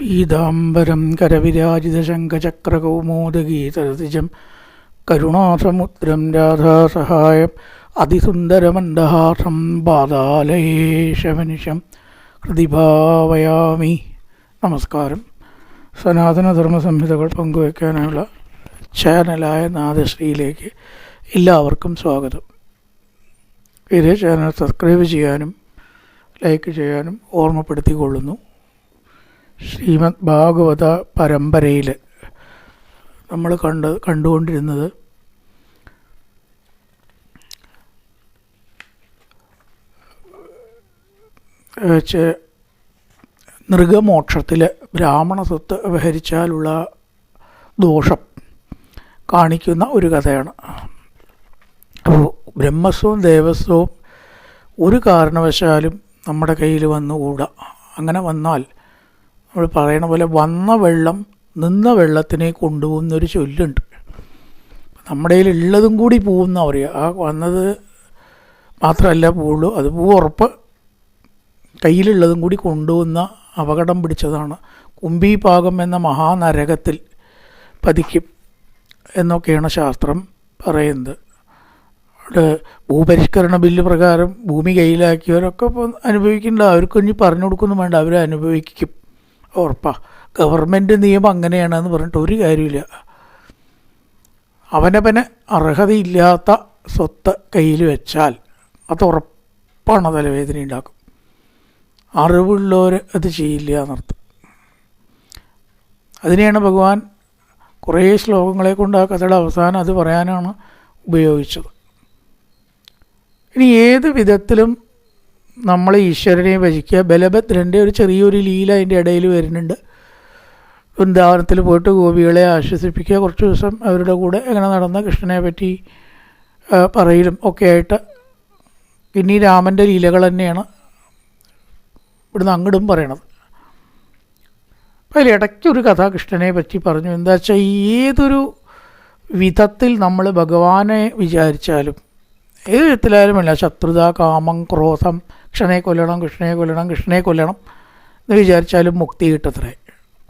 പീതാംബരം കരവിരാജിതശങ്കചക്രകൗമോദഗീതരതിജം കരുണാസമുദ്രം രാധാസഹായം അതിസുന്ദരമന്ദഹാസം പാതാലയേശമനിശം ഹൃദിഭാവയാമി. നമസ്കാരം. സനാതനധർമ്മ സംഹിതകൾ പങ്കുവയ്ക്കാനുള്ള ചാനലായ നാദശ്രീയിലേക്ക് എല്ലാവർക്കും സ്വാഗതം. ഇതേ ചാനൽ സബ്സ്ക്രൈബ് ചെയ്യാനും ലൈക്ക് ചെയ്യാനും ഓർമ്മപ്പെടുത്തിക്കൊള്ളുന്നു. ശ്രീമദ് ഭാഗവത പരമ്പരയിൽ നമ്മൾ കണ്ട് കണ്ടുകൊണ്ടിരുന്നത് നൃഗമോക്ഷത്തിൽ ബ്രാഹ്മണ സ്വത്ത് വ്യവഹരിച്ചാലുള്ള ദോഷം കാണിക്കുന്ന ഒരു കഥയാണ്. അപ്പോൾ ബ്രഹ്മസ്വവും ദേവസ്വവും ഒരു കാരണവശാലും നമ്മുടെ കയ്യിൽ വന്നുകൂടാ അങ്ങനെ വന്നാൽ നമ്മൾ പറയണ പോലെ വന്ന വെള്ളം നിന്ന വെള്ളത്തിനെ കൊണ്ടുപോകുന്നൊരു ചൊല്ലുണ്ട്. നമ്മുടെ ഉള്ളതും കൂടി പോകുന്ന പറയുക ആ വന്നത് മാത്രമല്ല പോവുള്ളൂ. അത് പൂ ഉറപ്പ് കയ്യിലുള്ളതും കൂടി കൊണ്ടുവന്ന അപകടം പിടിച്ചതാണ്. കുംഭീപാകം എന്ന മഹാനരകത്തിൽ പതിക്കും എന്നൊക്കെയാണ് ശാസ്ത്രം പറയുന്നത്. അവിടെ ഭൂപരിഷ്കരണ ബില്ല് പ്രകാരം ഭൂമി കയ്യിലാക്കിയവരൊക്കെ അനുഭവിക്കേണ്ട അവർക്ക് ഇനി പറഞ്ഞു കൊടുക്കുന്നു വേണ്ട. അവർ അനുഭവിക്കും ഉറപ്പാ. ഗവൺമെന്റ് നിയമം അങ്ങനെയാണെന്ന് പറഞ്ഞിട്ട് ഒരു കാര്യമില്ല അവനവന് അർഹതയില്ലാത്ത സ്വത്ത് കയ്യിൽ വെച്ചാൽ അത് ഉറപ്പാണ് തലവേദന ഉണ്ടാക്കും. അറിവുള്ളവർ അത് ചെയ്യില്ല എന്നർത്ഥം. അതിനെയാണ് ഭഗവാൻ കുറേ ശ്ലോകങ്ങളെ കൊണ്ട് ആ കഥയുടെ അവസാനം അത് പറയാനാണ് ഉപയോഗിച്ചത്. ഇനി ഏത് വിധത്തിലും നമ്മൾ ഈശ്വരനെ ഭജിക്കുക. ബലഭദ്രന്റെ ഒരു ചെറിയൊരു ലീല അതിന്റെ ഇടയിൽ വരുന്നുണ്ട്. വൃന്ദാവനത്തിൽ പോയിട്ട് ഗോപികളെ ആശ്വസിപ്പിക്കുക. കുറച്ച് ദിവസം അവരുടെ കൂടെ എങ്ങനെ നടന്ന കൃഷ്ണനെ പറ്റി പറയലും ഒക്കെ ആയിട്ട്. പിന്നെ ഈ രാമന്റെ ലീലകൾ തന്നെയാണ് ഇവിടുന്ന് അങ്ങടും പറയണത്. അപ്പോൾ അതിലിടയ്ക്ക് ഒരു കഥ കൃഷ്ണനെ പറ്റി പറഞ്ഞു. എന്താ വെച്ചാൽ ഏതൊരു വിധത്തിൽ നമ്മൾ ഭഗവാനെ വിചാരിച്ചാലും ഏത് വിധത്തിലായാലും അല്ല ശത്രുത കാമം ക്രോധം കൃഷ്ണനെ കൊല്ലണം കൃഷ്ണനെ കൊല്ലണം കൃഷ്ണനെ കൊല്ലണം എന്ന് വിചാരിച്ചാലും മുക്തി കിട്ടത്രേ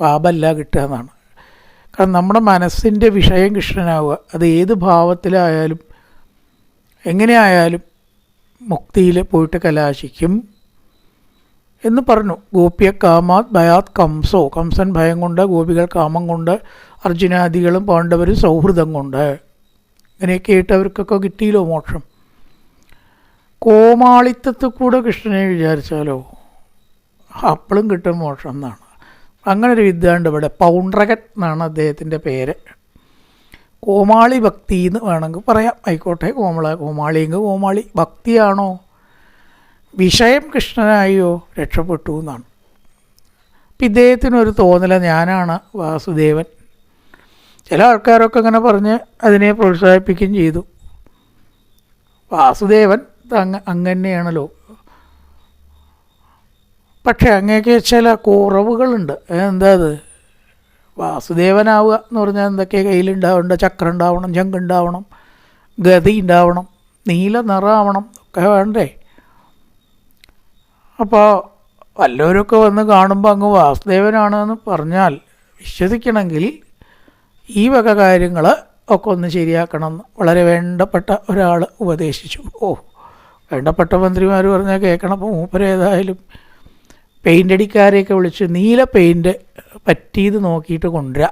പാപമല്ല കിട്ടുക എന്നാണ്. കാരണം നമ്മുടെ മനസ്സിന്റെ വിഷയം കൃഷ്ണനാവുക അത് ഏത് ഭാവത്തിലായാലും എങ്ങനെയായാലും മുക്തിയിൽ പോയിട്ട് കലാശിക്കും എന്ന് പറഞ്ഞു. ഗോപ്യ കാമാത് ഭയാത് കംസോ കംസൻ ഭയം കൊണ്ട് ഗോപികൾ കാമം കൊണ്ട് അർജുനാദികളും പാണ്ഡവരും സൗഹൃദം കൊണ്ട്. ഇങ്ങനെയൊക്കെ ആയിട്ട് അവർക്കൊക്കെ കിട്ടിയില്ലോ മോക്ഷം. കോമാളിത്തത്തിൽ കൂടെ കൃഷ്ണനെ വിചാരിച്ചാലോ? അപ്പോഴും കിട്ടും മോഷം എന്നാണ്. അങ്ങനെ ഒരു വിദ്യയുണ്ട് ഇവിടെ. പൗണ്ട്രകൻ എന്നാണ് അദ്ദേഹത്തിന്റെ പേര്. കോമാളി ഭക്തി എന്ന് വേണമെങ്കിൽ പറയാം. ആയിക്കോട്ടെ കോമള കോമാളിയെങ്കിൽ കോമാളി. ഭക്തിയാണോ? വിഷയം കൃഷ്ണനായോ? രക്ഷപ്പെട്ടു എന്നാണ്. അപ്പം ഇദ്ദേഹത്തിനൊരു തോന്നല ഞാനാണ് വാസുദേവൻ. ചില ആൾക്കാരൊക്കെ ഇങ്ങനെ പറഞ്ഞ് അതിനെ പ്രോത്സാഹിപ്പിക്കുകയും ചെയ്തു. വാസുദേവൻ അങ്ങ അങ്ങനെയാണല്ലോ. പക്ഷേ അങ്ങേക്ക് ചില കുറവുകളുണ്ട്. എന്താ അത്? വാസുദേവനാവുക എന്ന് പറഞ്ഞാൽ എന്തൊക്കെ കയ്യിലുണ്ടാവേണ്ട ചക്രം ഉണ്ടാവണം ചങ്കുണ്ടാവണം ഗതി ഉണ്ടാവണം നീല നിറാവണം ഒക്കെ വേണ്ടേ. അപ്പോൾ വല്ലവരൊക്കെ വന്ന് കാണുമ്പോൾ അങ്ങ് വാസുദേവനാണെന്ന് പറഞ്ഞാൽ വിശ്വസിക്കണമെങ്കിൽ ഈ വക കാര്യങ്ങൾ ഒക്കെ ഒന്ന് ശരിയാക്കണം എന്ന് വളരെ വേണ്ടപ്പെട്ട ഒരാൾ ഉപദേശിച്ചു. ഓ. വേണ്ടപ്പെട്ട മന്ത്രിമാർ പറഞ്ഞാൽ കേൾക്കണം അപ്പോൾ മൂപ്പര് ഏതായാലും പെയിന്റ് അടിക്കാരെയൊക്കെ വിളിച്ച് നീല പെയിന്റ് പറ്റിയത് നോക്കിയിട്ട് കൊണ്ടുവരിക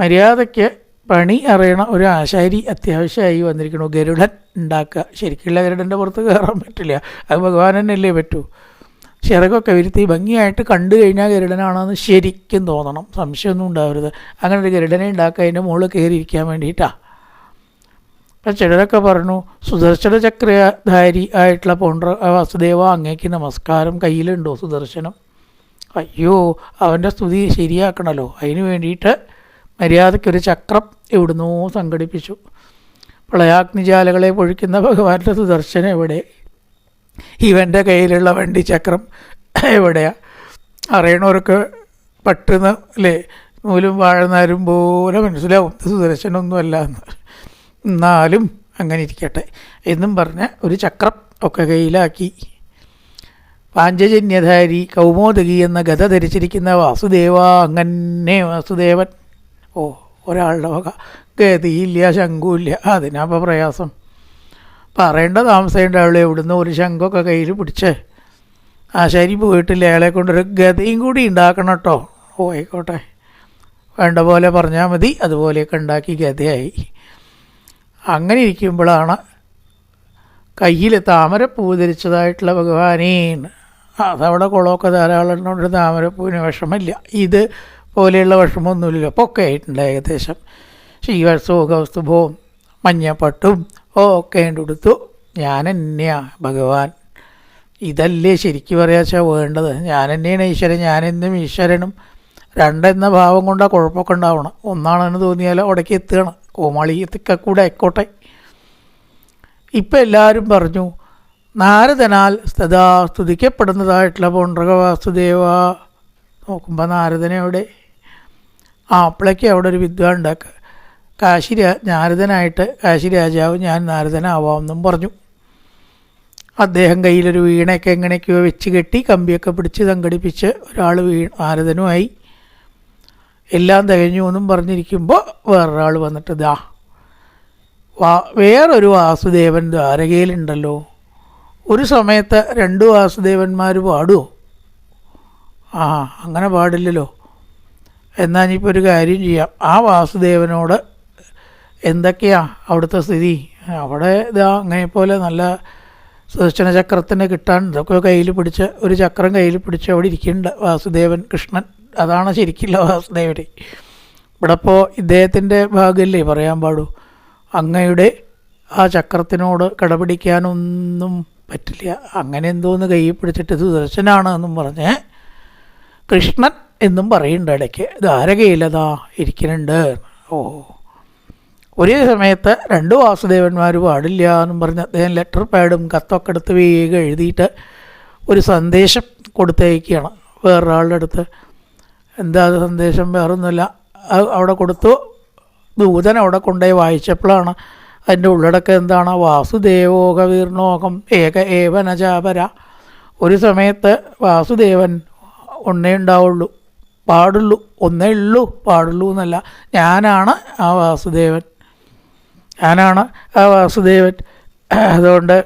മര്യാദയ്ക്ക് പണി അറിയണ ഒരു ആശാരി അത്യാവശ്യമായി വന്നിരിക്കണു ഗരുഡൻ ഉണ്ടാക്കുക. ശരിക്കുള്ള ഗരുഡന്റെ പുറത്ത് കയറാൻ പറ്റില്ല. അത് ഭഗവാൻ തന്നെയല്ലേ പറ്റൂ. ചിറകൊക്കെ വിരുത്തി ഭംഗിയായിട്ട് കണ്ടു കഴിഞ്ഞാൽ ഗരുഡനാണെന്ന് ശരിക്കും തോന്നണം. സംശയമൊന്നും ഉണ്ടാവരുത്. അങ്ങനെ ഒരു ഗരുഡനെ ഉണ്ടാക്കുക അതിന്റെ മുകളിൽ കയറിയിരിക്കാൻ വേണ്ടിയിട്ടാണ് അപ്പം ചിലരൊക്കെ പറഞ്ഞു സുദർശന ചക്രധാരി ആയിട്ടുള്ള പൗണ്ഡ്ര വാസുദേവ അങ്ങേക്ക് നമസ്കാരം കയ്യിലുണ്ടോ സുദർശനം? അയ്യോ അവന്റെ സ്തുതി ശരിയാക്കണമല്ലോ അതിന് വേണ്ടിയിട്ട് മര്യാദയ്ക്കൊരു ചക്രം എവിടുന്നോ സംഘടിപ്പിച്ചു. പ്രളയാഗ്നിജാലകളെ പൊഴിക്കുന്ന ഭഗവാന്റെ സുദർശനം എവിടെ? ഇവന്റെ കയ്യിലുള്ള വണ്ടി ചക്രം എവിടെയാ? അറിയണവർക്ക് പട്ടുന്ന അല്ലേ നൂലും വാഴനാരും പോലെ മനസ്സിലാവും സുദർശനമൊന്നുമല്ല എന്ന്. എന്നാലും അങ്ങനെ ഇരിക്കട്ടെ എന്നും പറഞ്ഞ ഒരു ചക്രം ഒക്കെ കയ്യിലാക്കി. പാഞ്ചജന്യധാരി കൗമോദകി എന്ന ഗത ധരിച്ചിരിക്കുന്ന വാസുദേവ അങ്ങനെ വാസുദേവൻ. ഓ ഒരാളുടെ വക. ഗതിയില്ല ശങ്കുമില്ല അതിനപ്പോൾ പ്രയാസം. പറയേണ്ട താമസേണ്ട ആൾ എവിടുന്ന് ഒരു ശങ്കൊക്കെ കയ്യിൽ പിടിച്ച്. ആശാരി പോയിട്ടില്ല അയാളെ കൊണ്ടൊരു ഗതയും കൂടി ഉണ്ടാക്കണം കേട്ടോ ഓ ആയിക്കോട്ടെ. വേണ്ട പോലെ പറഞ്ഞാൽ മതി അതുപോലെയൊക്കെ ഉണ്ടാക്കി ഗതയായി. അങ്ങനെ ഇരിക്കുമ്പോഴാണ് കയ്യിൽ താമരപ്പൂ ധരിച്ചതായിട്ടുള്ള ഭഗവാനേന്ന് അതവിടെ കുളമൊക്കെ ധാരാളം താമര താമരപ്പൂവിന് വിഷമില്ല ഇത് പോലെയുള്ള വിഷമമൊന്നുമില്ലല്ലോ. ഒക്കെ ആയിട്ടുണ്ട് ഏകദേശം. ശ്രീവത്സവും കൗസ്തുഭവും മഞ്ഞപ്പട്ടും ഒക്കെ കൊടുത്തു ഞാൻ തന്നെയാ ഭഗവാൻ. ഇതല്ലേ ശരിക്കും പറയാച്ചാൽ വേണ്ടത്. ഞാൻ തന്നെയാണ് ഈശ്വരൻ. ഞാനെന്നും ഈശ്വരനും. രണ്ടെന്ന ഭാവം കൊണ്ടാണ് കുഴപ്പമൊക്കെ ഉണ്ടാവണം. ഒന്നാണെന്ന് തോന്നിയാലോ അവിടേക്ക് എത്തുകയാണ്. കോമാളി കൂടെ ആയിക്കോട്ടെ. ഇപ്പം എല്ലാവരും പറഞ്ഞു നാരദനാൽ സ്ഥിതാ സ്തുതിക്കപ്പെടുന്നതായിട്ടുള്ള പൗണ്ഡ്രക വാസുദേവ നോക്കുമ്പോൾ നാരദനെ അവിടെ ആ അപ്പോഴേക്ക് അവിടെ ഒരു വിദ്വാൻ ഉണ്ടാക്കുക കാശി നാരദനായിട്ട് കാശി രാജാവ് ഞാൻ നാരദനാവാമെന്നും പറഞ്ഞു. അദ്ദേഹം കയ്യിലൊരു വീണയൊക്കെ എങ്ങനെയൊക്കെയോ വെച്ച് കെട്ടി കമ്പിയൊക്കെ പിടിച്ച് സംഘടിപ്പിച്ച് ഒരാൾ വീ നാരദനുമായി. എല്ലാം തികഞ്ഞു എന്നും പറഞ്ഞിരിക്കുമ്പോൾ വേറൊരാൾ വന്നിട്ട് ദാ വാ വേറൊരു വാസുദേവൻ ദ്വാരകയിലുണ്ടല്ലോ. ഒരു സമയത്ത് രണ്ട് വാസുദേവന്മാർ പാടുമോ ആ അങ്ങനെ പാടില്ലല്ലോ. എന്നാൽ ഇനിയിപ്പോൾ ഒരു കാര്യം ചെയ്യാം. ആ വാസുദേവനോട് എന്തൊക്കെയാ അവിടുത്തെ സ്ഥിതി? അവിടെ ഇതാ അങ്ങനെ പോലെ നല്ല സുദർശന ചക്രത്തിന് കിട്ടാൻ ഇതൊക്കെ കയ്യിൽ പിടിച്ച് ഒരു ചക്രം കയ്യിൽ പിടിച്ച് അവിടെ ഇരിക്കുന്നുണ്ട് വാസുദേവൻ കൃഷ്ണൻ. അതാണ് ശരിക്കുള്ള വാസുദേവരെ ഇവിടെ ഇപ്പോൾ ഇദ്ദേഹത്തിന്റെ ഭാഗമല്ലേ പറയാൻ പാടൂ. അങ്ങയുടെ ആ ചക്രത്തിനോട് കടപിടിക്കാനൊന്നും പറ്റില്ല. അങ്ങനെ എന്തോന്ന് കയ്യിൽ പിടിച്ചിട്ട് സുദർശനാണ് എന്നും പറഞ്ഞ് കൃഷ്ണൻ എന്നും പറയുന്നുണ്ട് ഇടയ്ക്ക്. ധാരകയിലതാ ഇരിക്കുന്നുണ്ട്. ഓ. ഒരേ സമയത്ത് രണ്ട് വാസുദേവന്മാർ പാടില്ല എന്നും പറഞ്ഞ് അദ്ദേഹം ലെറ്റർ പാഡും കത്തൊക്കെ എടുത്ത് വേഗം എഴുതിയിട്ട് ഒരു സന്ദേശം കൊടുത്തയക്കുകയാണ് വേറൊരാളുടെ അടുത്ത്. എന്താ സന്ദേശം? വേറൊന്നുമില്ല. അവിടെ കൊടുത്തു. ദൂതൻ അവിടെ കൊണ്ടുപോയി വായിച്ചപ്പോഴാണ് അതിന്റെ ഉള്ളടക്കം എന്താണ്? വാസുദേവോകവീർണോകം ഏക ഏവനചാപര ഒരു സമയത്ത് വാസുദേവൻ ഒന്നേ ഉണ്ടാവുള്ളൂ. പാടുള്ളൂ. ഒന്നേ ഉള്ളൂ. പാടുള്ളൂ എന്നല്ല. ഞാനാണ് ആ വാസുദേവൻ. ഞാനാണ് ആ വാസുദേവൻ. അതുകൊണ്ട്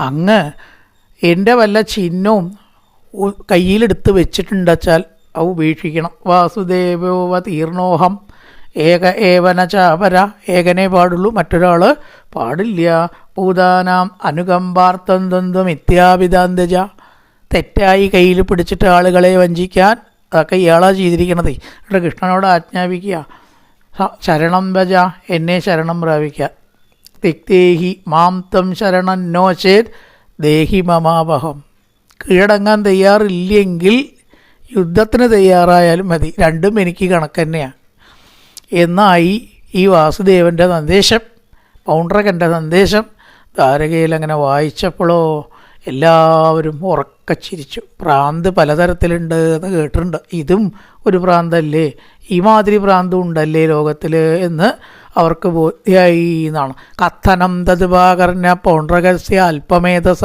അങ്ങ് എന്റെ വല്ല ചിഹ്നവും കയ്യിലെടുത്ത് വെച്ചിട്ടുണ്ടച്ചാൽ അത് ഉപേക്ഷിക്കണം വാസുദേവോവ തീർണോഹം ഏക ഏവന ചാപര ഏകനെ പാടുള്ളൂ മറ്റൊരാൾ പാടില്ല. ഭൂതാനാം അനുകമ്പാർത്ഥം ദ്വന്ദ്വം ഇത്യാപിതാന്തജ തെറ്റായി കയ്യിൽ പിടിച്ചിട്ട് ആളുകളെ വഞ്ചിക്കാൻ അതൊക്കെ ഇയാളാ ചെയ്തിരിക്കണത്. ഇവിടെ കൃഷ്ണനോട് ആജ്ഞാപിക്കുക. ശരണം ഭജ എന്നെ ശരണം പ്രാപിക്കുക. തിക്തേഹി മാം തം നോ ചേത്. ദേഹി മമാപഹം കീഴടങ്ങാൻ തയ്യാറില്ലെങ്കിൽ യുദ്ധത്തിന് തയ്യാറായാലും മതി. രണ്ടും എനിക്ക് കണക്ക് തന്നെയാണ്. എന്നായി ഈ വാസുദേവന്റെ സന്ദേശം പൗണ്ഡ്രകന്റെ സന്ദേശം ദ്വാരകയിൽ അങ്ങനെ വായിച്ചപ്പോഴോ എല്ലാവരും ഉറക്കച്ചിരിച്ചു പ്രാന്ത് പലതരത്തിലുണ്ട് എന്ന് കേട്ടിട്ടുണ്ട്. ഇതും ഒരു പ്രാന്തല്ലേ? ഈ മാതിരി പ്രാന്തം ഉണ്ടല്ലേ ലോകത്തിൽ എന്ന് അവർക്ക് ബോധ്യായി എന്നാണ്. കഥനം തതുപാകർണ പൗണ്ട്രകസ്യ അല്പമേധസ.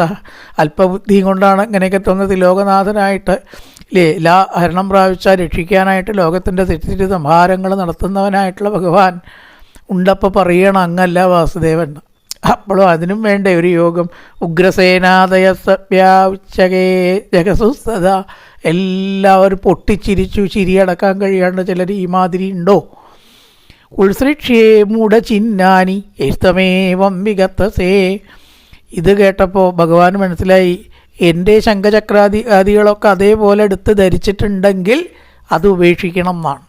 അല്പബുദ്ധിയും കൊണ്ടാണ് ഇങ്ങനെയൊക്കെ തോന്നുന്നത്. ലോകനാഥനായിട്ട് ഇല്ലേ എല്ലാ ഹരണം പ്രാപിച്ചാൽ രക്ഷിക്കാനായിട്ട് ലോകത്തിന്റെ തെറ്റിദ്ധരി സംഹാരങ്ങൾ നടത്തുന്നവനായിട്ടുള്ള ഭഗവാൻ ഉണ്ടപ്പോൾ പറയണം അങ്ങല്ല വാസുദേവൻ. അപ്പോഴും അതിനും വേണ്ട ഒരു യോഗം. ഉഗ്രസേനാദയ ഉഗ്രസേനാദയസവ്യാച്ചകേ ജഗസുസ്ഥത എല്ലാവരും പൊട്ടിച്ചിരിച്ചു ചിരിയടക്കാൻ കഴിയാണ്ട് ചിലർ ഈ മാതിരി ഉണ്ടോ? ഉത്സൃക്ഷ്യേ മൂടചിന്നാനി എഴുത്തമേവം വികത്തസേ ഇത് കേട്ടപ്പോൾ ഭഗവാൻ മനസ്സിലായി എന്റെ ശംഖചക്രാദി ആദികളൊക്കെ അതേപോലെ എടുത്ത് ധരിച്ചിട്ടുണ്ടെങ്കിൽ അത് ഉപേക്ഷിക്കണം എന്നാണ്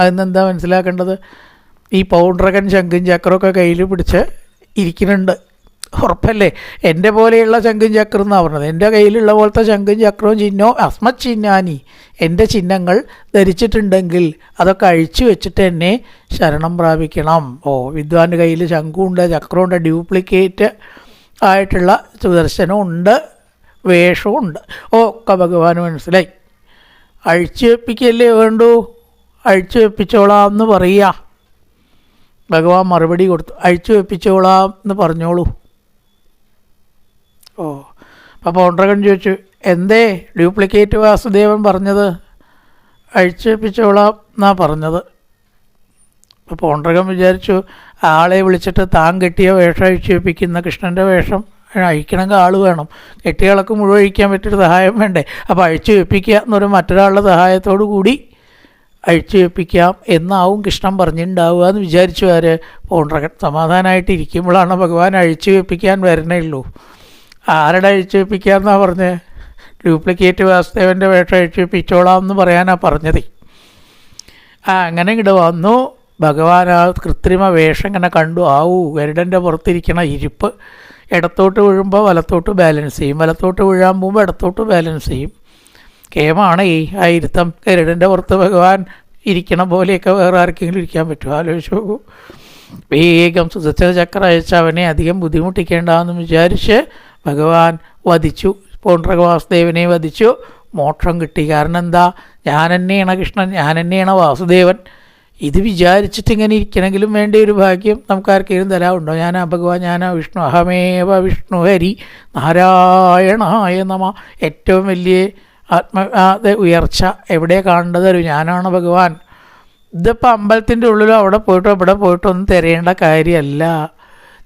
അതിനെന്താ മനസ്സിലാക്കേണ്ടത്? ഈ പൗണ്ട്രകൻ ശംഖും ചക്രമൊക്കെ കയ്യിൽ പിടിച്ച് ഇരിക്കുന്നുണ്ട്. ഉറപ്പല്ലേ? എന്റെ പോലെയുള്ള ശംഖും ചക്രം എന്നാണ് പറഞ്ഞത്? എന്റെ കയ്യിലുള്ള പോലത്തെ ശംഖും ചക്രവും ചിഹ്നവും അസ്മത് ചിഹ്നാനി. എന്റെ ചിഹ്നങ്ങൾ ധരിച്ചിട്ടുണ്ടെങ്കിൽ അതൊക്കെ അഴിച്ചു വെച്ചിട്ട് എന്നെ ശരണം പ്രാപിക്കണം. ഓ വിദ്വാന്റെ കയ്യിൽ ശംഖുണ്ട് ചക്രമുണ്ട് ഡ്യൂപ്ലിക്കേറ്റ് ആയിട്ടുള്ള സുദർശനവും ഉണ്ട് വേഷവും ഉണ്ട് ഒക്കെ ഭഗവാന് മനസ്സിലായി. അഴിച്ചു വെപ്പിക്കല്ലേ വേണ്ടൂ? അഴിച്ചു വെപ്പിച്ചോളാം എന്ന് പറയുക ഭഗവാൻ മറുപടി കൊടുത്തു. അഴിച്ചു വെപ്പിച്ചോളാം എന്ന് പറഞ്ഞോളൂ. ഓ അപ്പോൾ പൗണ്ഡ്രകൻ ചോദിച്ചു എന്തേ ഡ്യൂപ്ലിക്കേറ്റ് വാസുദേവൻ പറഞ്ഞത്? അഴിച്ചേപ്പിച്ചോളാം എന്നാണ് പറഞ്ഞത്. അപ്പോൾ പൗണ്ഡ്രകൻ വിചാരിച്ചു ആളെ വിളിച്ചിട്ട് താൻ കെട്ടിയ വേഷം അഴിച്ചേപ്പിക്കുന്ന കൃഷ്ണന്റെ വേഷം അഴിക്കണമെങ്കിൽ ആൾ വേണം. കെട്ടിയാളൊക്കെ മുഴുവൻ അഴിക്കാൻ പറ്റിയൊരു സഹായം വേണ്ടേ? അപ്പോൾ അഴിച്ചു വെപ്പിക്കുക എന്നൊരു മറ്റൊരാളുടെ സഹായത്തോടു കൂടി അഴിച്ചു വെപ്പിക്കാം എന്നാവും കൃഷ്ണൻ പറഞ്ഞിട്ടുണ്ടാവുക എന്ന് വിചാരിച്ചു ആര്? പോണ്ടക്കൻ സമാധാനമായിട്ട് ഇരിക്കുമ്പോഴാണ് ഭഗവാൻ അഴിച്ചു വെപ്പിക്കാൻ വരണേ ഉള്ളൂ ആരുടെ അഴിച്ചു വെപ്പിക്കുക എന്നാണ് പറഞ്ഞത് ഡ്യൂപ്ലിക്കേറ്റ് വാസുദേവന്റെ വേഷം അഴിച്ചു വെപ്പിച്ചോളാം എന്ന് പറയാനാണ് പറഞ്ഞത്. ആ അങ്ങനെ ഇങ്ങോട്ട് വന്നു. ഭഗവാൻ ആ കൃത്രിമ വേഷം ഇങ്ങനെ കണ്ടു. ആവൂ ഗരുഡന്റെ പുറത്തിരിക്കണ ഇരിപ്പ്. ഇടത്തോട്ട് വീഴുമ്പോൾ വലത്തോട്ട് ബാലൻസ് ചെയ്യും. വലത്തോട്ട് വീഴാൻ പോകുമ്പോൾ ഇടത്തോട്ട് ബാലൻസ് ചെയ്യും. കേമാണ് ഈ ആ ഇരുത്തം ഗരുഡന്റെ പുറത്ത് ഭഗവാൻ ഇരിക്കണ പോലെയൊക്കെ വേറെ ആർക്കെങ്കിലും ഇരിക്കാൻ പറ്റുമോ? ആലോചിച്ച് നോക്കൂ. വേഗം സുദർശന ചക്ര അയച്ച അവനെ അധികം ബുദ്ധിമുട്ടിക്കേണ്ടാന്ന് വിചാരിച്ച് ഭഗവാൻ വധിച്ചു. പൗണ്ഡ്രക വാസുദേവനെ വധിച്ചു. മോക്ഷം കിട്ടി. കാരണം എന്താ? ഞാൻ തന്നെയാണ് കൃഷ്ണൻ. ഞാൻ തന്നെയാണ് വാസുദേവൻ. ഇത് വിചാരിച്ചിട്ട് ഇങ്ങനെ ഇരിക്കണമെങ്കിലും വേണ്ട ഒരു ഭാഗ്യം നമുക്ക് ആർക്കെങ്കിലും തരാറുണ്ടോ? ഞാനാ ഭഗവാൻ ഞാനാ വിഷ്ണു അഹമേവ വിഷ്ണു ഹരി നാരായണായ നമ. ഏറ്റവും വലിയ ആത്മ ഉയർച്ച എവിടെ കാണേണ്ടത് ഒരു ഞാനാണ് ഭഗവാൻ. ഇതിപ്പോൾ അമ്പലത്തിന്റെ ഉള്ളിലോ അവിടെ പോയിട്ടോ ഇവിടെ പോയിട്ടോ ഒന്നും തിരയേണ്ട കാര്യമല്ല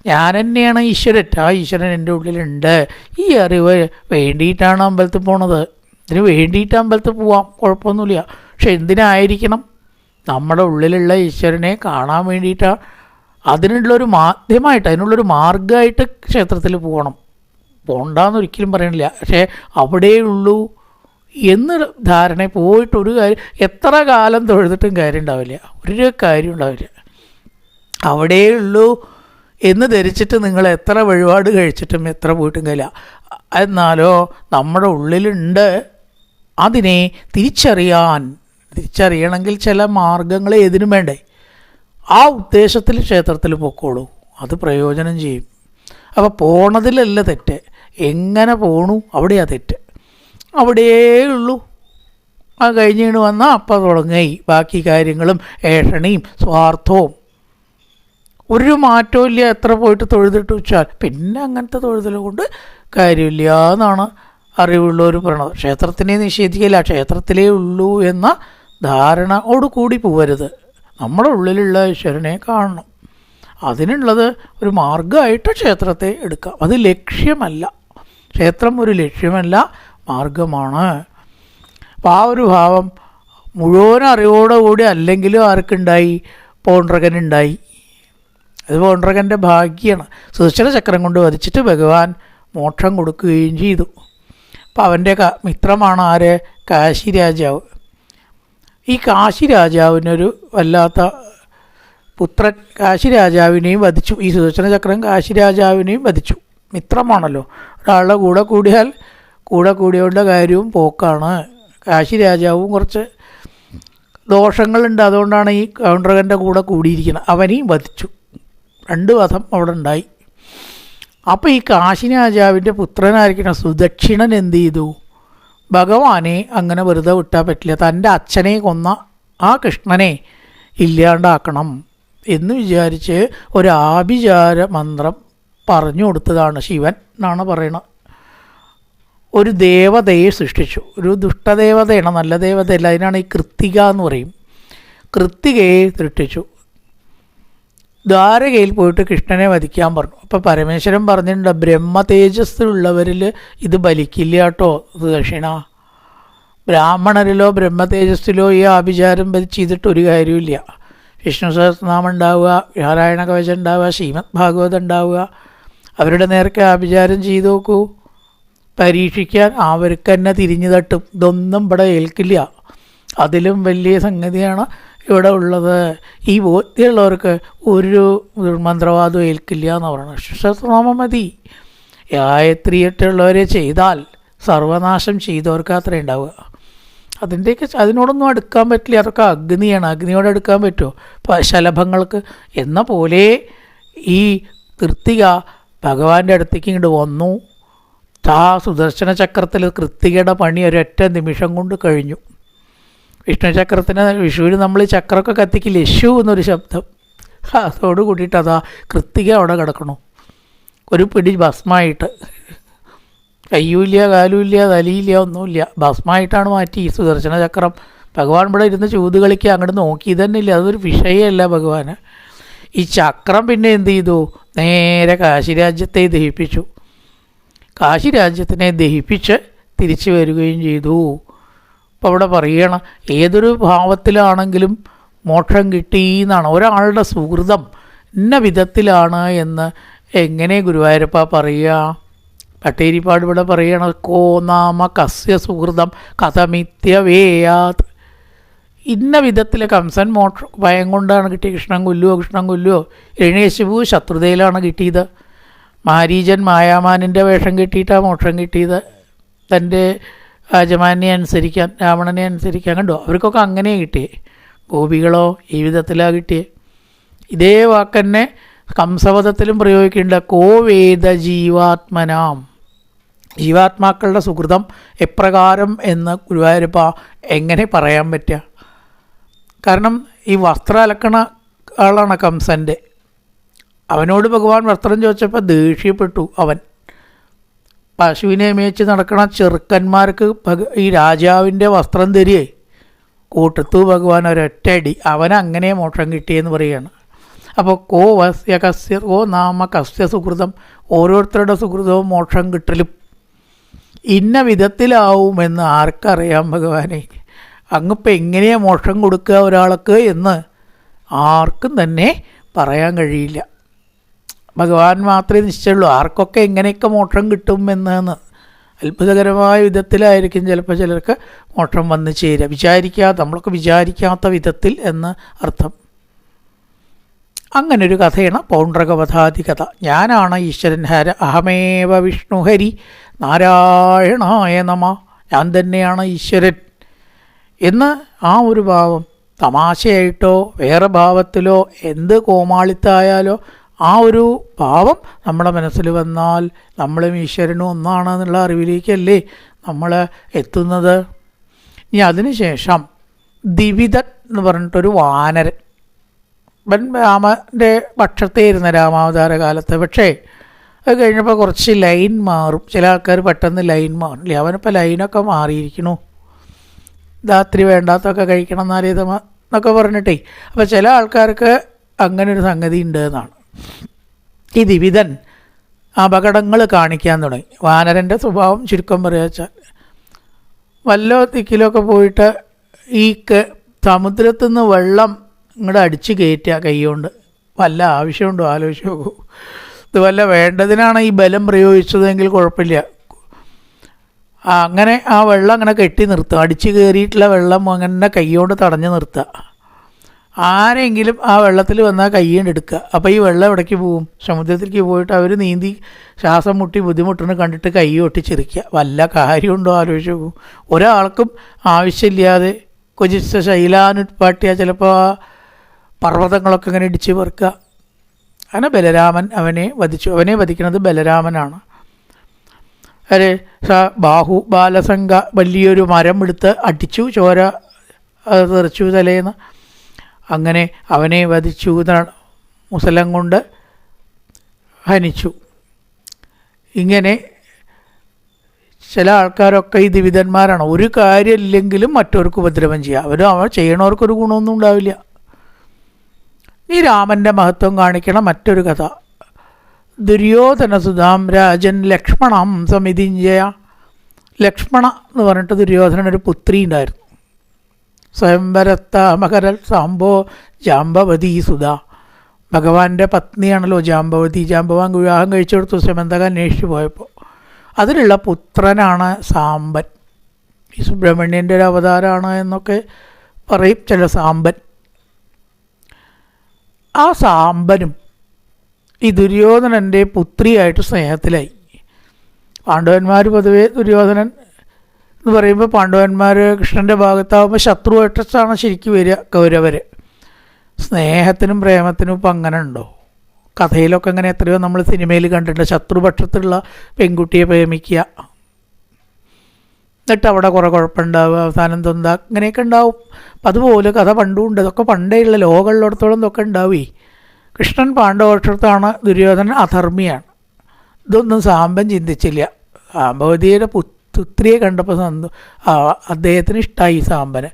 ഞാൻ തന്നെയാണ് ഈശ്വരൻ. ആ ഈശ്വരൻ എന്റെ ഉള്ളിലുണ്ട്. ഈ അറിവ് വേണ്ടിയിട്ടാണ് അമ്പലത്തിൽ പോണത്. ഇതിന് വേണ്ടിയിട്ട് അമ്പലത്തിൽ പോവാം കുഴപ്പമൊന്നുമില്ല. പക്ഷെ എന്തിനായിരിക്കണം? നമ്മുടെ ഉള്ളിലുള്ള ഈശ്വരനെ കാണാൻ വേണ്ടിയിട്ടാണ് അതിനുള്ളൊരു മാധ്യമമായിട്ട് അതിനുള്ളൊരു മാർഗമായിട്ട് ക്ഷേത്രത്തിൽ പോകണം. പോകണ്ടെന്ന് ഒരിക്കലും പറയണില്ല. പക്ഷേ അവിടെയുള്ളൂ എന്ന് ധാരണ പോയിട്ട് ഒരു കാര്യം എത്ര കാലം തൊഴുതിട്ടും കാര്യം ഉണ്ടാവില്ല ഒരു കാര്യം ഉണ്ടാവില്ല. അവിടെയുള്ളൂ എന്ന് ധരിച്ചിട്ട് നിങ്ങൾ എത്ര വഴിപാട് കഴിച്ചിട്ടും എത്ര പോയിട്ടും കഴിയില്ല എന്നാലോ നമ്മുടെ ഉള്ളിലുണ്ട്. അതിനെ തിരിച്ചറിയാൻ തിരിച്ചറിയണമെങ്കിൽ ചില മാർഗങ്ങൾ ഏതിനും വേണ്ടേ? ആ ഉദ്ദേശത്തിൽ ക്ഷേത്രത്തിൽ പൊക്കോളൂ. അത് പ്രയോജനം ചെയ്യും. അപ്പോൾ പോണതിലല്ല തെറ്റ്. എങ്ങനെ പോണു? അവിടെയാ തെറ്റ്. അവിടെയേ ഉള്ളൂ ആ കഴിഞ്ഞിട്ട് വന്നാൽ അപ്പം തുടങ്ങി ബാക്കി കാര്യങ്ങളും ഏഷണിയും സ്വാർത്ഥവും. ഒരു മാറ്റവും ഇല്ല എത്ര പോയിട്ട് തൊഴുതിട്ട് വെച്ചാൽ. പിന്നെ അങ്ങനത്തെ തൊഴുതൽ കൊണ്ട് കാര്യമില്ല എന്നാണ് അറിവുള്ളവർ പറയണത്. ക്ഷേത്രത്തിനെ നിഷേധിക്കില്ല. ക്ഷേത്രത്തിലേ ഉള്ളൂ എന്ന ധാരണയോട് കൂടി പോവരുത്. നമ്മുടെ ഉള്ളിലുള്ള ഈശ്വരനെ കാണണം. അതിനുള്ളത് ഒരു മാർഗമായിട്ട് ക്ഷേത്രത്തെ എടുക്കാം. അത് ലക്ഷ്യമല്ല. ക്ഷേത്രം ഒരു ലക്ഷ്യമല്ല മാർഗമാണ്. അപ്പോൾ ആ ഒരു ഭാവം മുഴുവൻ അറിവോടുകൂടി അല്ലെങ്കിലും ആർക്കുണ്ടായി? പോണ്ട്രകനുണ്ടായി. അത് പോണ്ട്രകന്റെ ഭാഗ്യമാണ് സുദർശന ചക്രം കൊണ്ട് വധിച്ചിട്ട് ഭഗവാൻ മോക്ഷം കൊടുക്കുകയും ചെയ്തു. അപ്പോൾ അവന്റെ മിത്രമാണ് ആര്? കാശി രാജാവ് ഈ കാശി രാജാവിനൊരു വല്ലാത്ത പുത്ര കാശി രാജാവിനെയും വധിച്ചു. ഈ സുദർശന ചക്രം കാശി രാജാവിനെയും വധിച്ചു. മിത്രമാണല്ലോ. ഒരാളുടെ കൂടെ കൂടിയാൽ കൂടെ കൂടിയവരുടെ കാര്യവും പോക്കാണ്. കാശി രാജാവും കുറച്ച് ദോഷങ്ങളുണ്ട്. അതുകൊണ്ടാണ് ഈ കൗണ്ടറകന്റെ കൂടെ കൂടിയിരിക്കുന്നത്. അവനെയും വധിച്ചു. രണ്ട് വധം അവിടെ ഉണ്ടായി. അപ്പോൾ ഈ കാശി രാജാവിന്റെ പുത്രനായിരിക്കണം സുദക്ഷിണൻ എന്ത് ചെയ്തു? ഭഗവാനെ അങ്ങനെ വെറുതെ വിട്ടാൽ പറ്റില്ല. തന്റെ അച്ഛനെ കൊന്ന ആ കൃഷ്ണനെ ഇല്ലാണ്ടാക്കണം എന്ന് വിചാരിച്ച് ഒരു മന്ത്രം പറഞ്ഞു കൊടുത്തതാണ് ശിവൻ എന്നാണ് പറയണത് ഒരു ദേവതയെ സൃഷ്ടിച്ചു. ഒരു ദുഷ്ടദേവതയാണ് നല്ല ദേവതയല്ല. അതിനാണ് ഈ കൃത്തിക എന്ന് പറയും. കൃത്തികയെ സൃഷ്ടിച്ചു. ദ്വാരകയിൽ പോയിട്ട് കൃഷ്ണനെ വധിക്കാൻ പറഞ്ഞു. അപ്പോൾ പരമേശ്വരൻ പറഞ്ഞിട്ടുണ്ട് ബ്രഹ്മ തേജസ്സിലുള്ളവരിൽ ഇത് ബലിക്കില്ല കേട്ടോ ദക്ഷിണ. ബ്രാഹ്മണരിലോ ബ്രഹ്മ തേജസ്സിലോ ഈ ആഭിചാരം ചെയ്തിട്ട് ഒരു കാര്യമില്ല വിഷ്ണു സഹസ്രനാമം ഉണ്ടാവുക നാരായണ കവചം ഉണ്ടാവുക ശ്രീമദ് ഭാഗവതം ഉണ്ടാവുക. അവരുടെ നേർക്ക് ആഭിചാരം ചെയ്തു നോക്കൂ. പരീക്ഷിക്കാൻ അവർക്ക് തന്നെ തിരിഞ്ഞു തട്ടും. ഇതൊന്നും ഇവിടെ ഏൽക്കില്ല. അതിലും വലിയ സംഗതിയാണ് ഇവിടെ ഉള്ളത്. ഈ ബോധ്യമുള്ളവർക്ക് ഒരു മന്ത്രവാദവും ഏൽക്കില്ല എന്ന് പറയുന്നത് ശസ്ത്രനാമം മതി. ഗായത്രിയിട്ടുള്ളവരെ ചെയ്താൽ സർവനാശം ചെയ്തവർക്ക് അത്ര ഉണ്ടാവുക. അതിന്റെയൊക്കെ അതിനോടൊന്നും അടുക്കാൻ പറ്റില്ല. അതൊക്കെ അഗ്നിയാണ്. അഗ്നിയോട് അടുക്കാൻ പറ്റുമോ? ശലഭങ്ങൾക്ക് എന്ന പോലെ ഈ കൃത്തിക ഭഗവാന്റെ അടുത്തേക്ക് ഇങ്ങോട്ട് വന്നു. ആ സുദർശന ചക്രത്തിൽ കൃത്തികയുടെ പണി ഒരൊറ്റ നിമിഷം കൊണ്ട് കഴിഞ്ഞു. വിഷ്ണു ചക്രത്തിന് വിഷുവിന് നമ്മൾ ചക്രമൊക്കെ കത്തിക്കില്ല യശു എന്നൊരു ശബ്ദം. അതോട് കൂടിയിട്ട് അതാ കൃത്തിക അവിടെ കിടക്കണു. ഒരു പിടി ഭസ്മായിട്ട്. കയ്യുമില്ല കാലുമില്ല തലിയില്ല ഒന്നുമില്ല. ഭസ്മായിട്ടാണ് മാറ്റി ഈ സുദർശന ചക്രം. ഭഗവാൻ ഇവിടെ ഇരുന്ന് ചൂത് കളിക്കുക അങ്ങോട്ട് നോക്കി തന്നെ ഇല്ല അതൊരു വിഷയമല്ല ഭഗവാന്. ഈ ചക്രം പിന്നെ എന്ത് ചെയ്തു? നേരെ കാശിരാജ്യത്തെ ദഹിപ്പിച്ചു. കാശിരാജ്യത്തിനെ ദഹിപ്പിച്ച് തിരിച്ചു വരികയും ചെയ്തു. അപ്പോൾ അവിടെ പറയണം ഏതൊരു ഭാവത്തിലാണെങ്കിലും മോക്ഷം കിട്ടി എന്നാണ്. ഒരാളുടെ സുഹൃതം ഇന്ന വിധത്തിലാണ് എന്ന് എങ്ങനെ ഗുരുവായൂരപ്പ പറയുക? പട്ടേരിപ്പാട് ഇവിടെ പറയണ കോ നാമ കസ്യ സുഹൃതം കഥമിത്യവേയാത്. ഇന്ന വിധത്തിൽ കംസൻ മോക്ഷ ഭയം കൊണ്ടാണ് കിട്ടിയത്. കൃഷ്ണൻ കൊല്ലുവോ കൃഷ്ണൻ കൊല്ലുവോ? എഴുന്നേശുപു ശത്രുതയിലാണ് കിട്ടിയത്. മാരീജൻ മായാമാനിന്റെ വേഷം കിട്ടിയിട്ടാണ് മോക്ഷം കിട്ടിയത്. തന്റെ യജമാനെ അനുസരിക്കാൻ രാവണനെ അനുസരിക്കാൻ കണ്ടോ? അവർക്കൊക്കെ അങ്ങനെ കിട്ടിയേ. ഗോപികളോ ഈ വിധത്തിലാണ് കിട്ടിയേ. ഇതേ വാക്കന്നെ കംസവധത്തിലും പ്രയോഗിക്കേണ്ട കോവേദ ജീവാത്മനാം. ജീവാത്മാക്കളുടെ സുഹൃതം എപ്രകാരം എന്ന് ഗുരുവായൂരപ്പ എങ്ങനെ പറയാൻ പറ്റുക കാരണം ഈ വസ്ത്രം അലക്കണ ആളാണ് കംസന്റെ അവനോട് ഭഗവാൻ വസ്ത്രം ചോദിച്ചപ്പോൾ ദേഷ്യപ്പെട്ടു അവൻ. പശുവിനെ മേച്ച് നടക്കണ ചെറുക്കന്മാർക്ക് ഈ രാജാവിന്റെ വസ്ത്രം തരികേ. കൂട്ടത്തു ഭഗവാൻ ഒരൊറ്റടി അവനങ്ങനെ മോക്ഷം കിട്ടിയെന്ന് പറയുകയാണ്. അപ്പോൾ കോ വസ്യ കസ്യ കോ നാമ കസ്യ സുഹൃതം ഓരോരുത്തരുടെ സുഹൃതവും മോക്ഷം കിട്ടലും. ഇന്ന വിധത്തിലാവുമെന്ന് ആർക്കറിയാം ഭഗവാനെ? അങ്ങിപ്പോൾ എങ്ങനെയാണ് മോക്ഷം കൊടുക്കുക ഒരാൾക്ക് എന്ന് ആർക്കും തന്നെ പറയാൻ കഴിയില്ല. ഭഗവാൻ മാത്രമേ നിശ്ചയുള്ളൂ ആർക്കൊക്കെ എങ്ങനെയൊക്കെ മോക്ഷം കിട്ടും എന്ന് അത്ഭുതകരമായ വിധത്തിലായിരിക്കും ചിലപ്പോൾ ചിലർക്ക് മോക്ഷം വന്നു ചേരുക. വിചാരിക്കാത്ത നമ്മളൊക്കെ വിചാരിക്കാത്ത വിധത്തിൽ എന്ന് അർത്ഥം. അങ്ങനൊരു കഥയാണ് പൗണ്ഡ്രകവധാതി കഥ ഞാനാണ് ഈശ്വരൻ ഹര അഹമേവ വിഷ്ണുഹരി നാരായണായ നമ. ഞാൻ തന്നെയാണ് ഈശ്വരൻ എന്ന് ആ ഒരു ഭാവം തമാശയായിട്ടോ വേറെ ഭാവത്തിലോ എന്ത് കോമാളിത്തായാലോ ആ ഒരു ഭാവം നമ്മുടെ മനസ്സിൽ വന്നാൽ നമ്മളും ഈശ്വരനും ഒന്നാണ് എന്നുള്ള അറിവിലേക്കല്ലേ നമ്മൾ എത്തുന്നത്. ഇനി അതിനുശേഷം ദിവിതൻ എന്ന് പറഞ്ഞിട്ടൊരു വാനരൻ. ഇവൻ രാമന്റെ പക്ഷത്തേരുന്ന രാമാവതാര കാലത്ത്. പക്ഷേ അത് കഴിഞ്ഞപ്പോൾ കുറച്ച് ലൈൻ മാറും. ചില ആൾക്കാർ പെട്ടെന്ന് ലൈൻ മാറും ഇല്ലേ അവനിപ്പോൾ ലൈനൊക്കെ മാറിയിരിക്കണു രാത്രി വേണ്ടാത്തൊക്കെ കഴിക്കണം എന്നാലേത് എന്നൊക്കെ പറഞ്ഞിട്ടേ. അപ്പോൾ ചില ആൾക്കാർക്ക് അങ്ങനെ ഒരു സംഗതി ഉണ്ട് എന്നാണ്. ഈ ദിവിതൻ അപകടങ്ങൾ കാണിക്കാൻ തുടങ്ങി. വാനരന്റെ സ്വഭാവം ചുരുക്കം പറയുക വല്ലോ തിക്കിലൊക്കെ പോയിട്ട് ഈ സമുദ്രത്തു നിന്ന് വെള്ളം ഇങ്ങോട്ട് അടിച്ച് കയറ്റുക കൈകൊണ്ട്. വല്ല ആവശ്യമുണ്ടോ? ആലോചിച്ച് ഇത് വല്ല വേണ്ടതിനാണ് ഈ ബലം പ്രയോഗിച്ചതെങ്കിൽ കുഴപ്പമില്ല. അങ്ങനെ ആ വെള്ളം അങ്ങനെ കെട്ടി നിർത്തുക അടിച്ച് കയറിയിട്ടുള്ള വെള്ളം അങ്ങനെ കൈകൊണ്ട് തടഞ്ഞു നിർത്തുക ആരെങ്കിലും ആ വെള്ളത്തിൽ വന്നാൽ കയ്യേണ്ട എടുക്കുക അപ്പോൾ ഈ വെള്ളം ഇടയ്ക്ക് പോവും? സമുദ്രത്തിലേക്ക് പോയിട്ട് അവർ നീന്തി ശ്വാസം മുട്ടി ബുദ്ധിമുട്ടിന് കണ്ടിട്ട് കൈ ഒട്ടിച്ചിരിക്കുക വല്ല കാര്യമുണ്ടോ ആലോചിച്ച് പോകും ഒരാൾക്കും ആവശ്യമില്ലാതെ കൊജിച്ച ശൈലാനുപാട്ടിയ ചിലപ്പോൾ പർവതങ്ങളൊക്കെ ഇങ്ങനെ ഇടിച്ച് പെറുക്കുക അങ്ങനെ ബലരാമൻ അവനെ വധിച്ചു. അവനെ വധിക്കുന്നത് ബലരാമനാണ്. അരെ സ ബാഹു ബാലസംഘ വലിയൊരു മരം എടുത്ത് അടിച്ചു. ചോര തെറിച്ചു തലേന്ന്. അങ്ങനെ അവനെ വധിച്ചു മുസലം കൊണ്ട് ഹനിച്ചു. ഇങ്ങനെ ചില ആൾക്കാരൊക്കെ ഈ ദിവിതന്മാരാണ് ഒരു കാര്യമില്ലെങ്കിലും മറ്റവർക്ക് ഉപദ്രവം ചെയ്യുക അവരും അവർ ചെയ്യണവർക്കൊരു ഗുണമൊന്നും ഉണ്ടാവില്ല. ഈ രാമന്റെ മഹത്വം കാണിക്കണ മറ്റൊരു കഥ. ദുര്യോധന സുധാം രാജൻ ലക്ഷ്മണം സമിതിഞ്ജയ ലക്ഷ്മണ എന്ന് പറഞ്ഞിട്ട് ദുര്യോധനൊരു പുത്രി ഉണ്ടായിരുന്നു. സ്വയംവരത്ത മകരൽ സാംബോ ജാമ്പവതി സുധ. ഭഗവാന്റെ പത്നിയാണല്ലോ ജാംബവതി. ജാമ്പവാൻ വിവാഹം കഴിച്ചു കൊടുത്തു. സമന്തക അന്വേഷിച്ചു പോയപ്പോൾ അതിലുള്ള പുത്രനാണ് സാമ്പൻ. ഈ സുബ്രഹ്മണ്യന്റെ ഒരു അവതാരമാണ് എന്നൊക്കെ പറയും ചില സാമ്പൻ. ആ സാമ്പനും ഈ ദുര്യോധനന്റെ പുത്രിയായിട്ട് സ്നേഹത്തിലായി. പാണ്ഡവന്മാർ പൊതുവെ ദുര്യോധനൻ എന്ന് പറയുമ്പോൾ പാണ്ഡവന്മാർ കൃഷ്ണന്റെ ഭാഗത്താവുമ്പോൾ ശത്രുവായിട്ടാണ് ശരിക്കും വരിക കൗരവർ സ്നേഹത്തിനും പ്രേമത്തിനും ഇപ്പം അങ്ങനെ ഉണ്ടോ? കഥയിലൊക്കെ അങ്ങനെ എത്രയോ നമ്മൾ സിനിമയിൽ കണ്ടിട്ടുണ്ട് ശത്രുപക്ഷത്തുള്ള പെൺകുട്ടിയെ പ്രേമിക്കുക. എന്നിട്ട് അവിടെ കുറേ കുഴപ്പമുണ്ടാവുക അവസാനം തൊന്ത അങ്ങനെയൊക്കെ ഉണ്ടാവും. അപ്പം അതുപോലെ കഥ പണ്ടും ഉണ്ട് ഇതൊക്കെ പണ്ടേ ഉള്ള ലോകമുള്ളിടത്തോളം ഇതൊക്കെ ഉണ്ടാവേ. കൃഷ്ണൻ പാണ്ഡവപക്ഷത്താണ് ദുര്യോധനൻ അധർമ്മിയാണ്. ഇതൊന്നും സാമ്പൻ ചിന്തിച്ചില്ല. സാമ്പവതിയുടെ പുത്രിയെ കണ്ടപ്പോൾ സന്തോ അദ്ദേഹത്തിന് ഇഷ്ടമായി സാമ്പന്.